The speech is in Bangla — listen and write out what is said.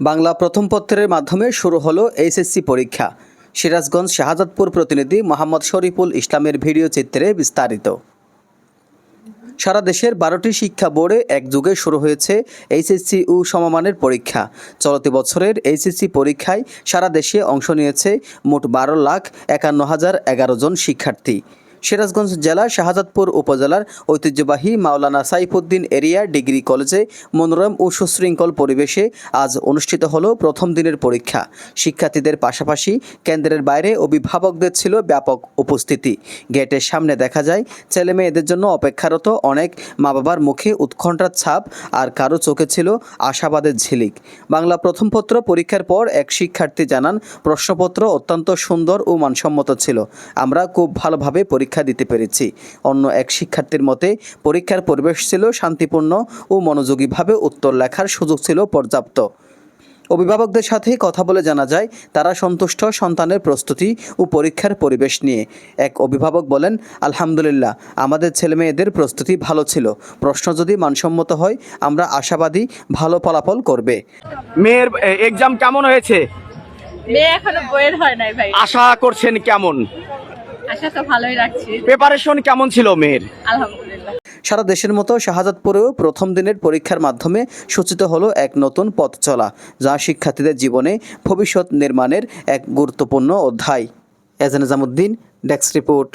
বাংলা প্রথম পত্রের মাধ্যমে শুরু হলো এইচএসসি পরীক্ষা। সিরাজগঞ্জ শাহজাদপুর প্রতিনিধি মোহাম্মদ শরীফুল ইসলামের ভিডিও চিত্রে বিস্তারিত। সারা দেশের বারোটি শিক্ষা বোর্ডে এক যুগে শুরু হয়েছে এইচএসসি ও সমমানের পরীক্ষা। চলতি বছরের এইচএসসি পরীক্ষায় সারা দেশে অংশ নিয়েছে মোট বারো লাখ একান্ন হাজার এগারো জন শিক্ষার্থী। সিরাজগঞ্জ জেলা শাহজাদপুর উপজেলার ঐতিহ্যবাহী মাওলানা সাইফুদ্দিন এরিয়া ডিগ্রি কলেজে মনোরম ও সুশৃঙ্খল পরিবেশে আজ অনুষ্ঠিত হল প্রথম দিনের পরীক্ষা। শিক্ষার্থীদের পাশাপাশি কেন্দ্রের বাইরে অভিভাবকদের ছিল ব্যাপক উপস্থিতি। গেটের সামনে দেখা যায়, ছেলে মেয়েদের জন্য অপেক্ষারত অনেক মা বাবার মুখে উৎকণ্ঠার ছাপ আর কারও চোখে ছিল আশাবাদের ঝিলিক। বাংলা প্রথম পত্র পরীক্ষার পর এক শিক্ষার্থী জানান, প্রশ্নপত্র অত্যন্ত সুন্দর ও মানসম্মত ছিল। আমরা খুব ভালোভাবে পরীক্ষা দিতে পেরেছি। অন্য এক শিক্ষার্থীর মতে পরীক্ষার পরিবেশ ছিল শান্তিপূর্ণ ও মনোযোগীভাবে উত্তর লেখার সুযোগ ছিল পর্যাপ্ত। অভিভাবকদের সাথে কথা বলে জানা যায় তারা সন্তুষ্ট সন্তানের প্রস্তুতি ও পরীক্ষার পরিবেশ নিয়ে। এক অভিভাবক বলেন আলহামদুলিল্লাহ আমাদের ছেলেমেয়েদের প্রস্তুতি ভালো ছিল। প্রশ্ন যদি মানসম্মত হয় আমরা আশাবাদী ভালো ফলাফল করবে। মেয়ের এক্সাম কেমন হয়েছে? মেয়ে এখনও বইয়ের হয় নাই ভাই। আশা করছেন কেমন? আশা তো ভালোই রাখছি। প্রিপারেশন কেমন ছিল মেয়ের? আলহামদুলিল্লাহ। সারা দেশের মতো শাহজাদপুরেও প্রথম দিনের পরীক্ষার মাধ্যমে সূচিত হলো এক নতুন পথ চলা যা শিক্ষার্থীদের জীবনে ভবিষ্যৎ নির্মাণের এক গুরুত্বপূর্ণ অধ্যায়। এজান নিজামুদ্দিন ডেস্ক রিপোর্ট।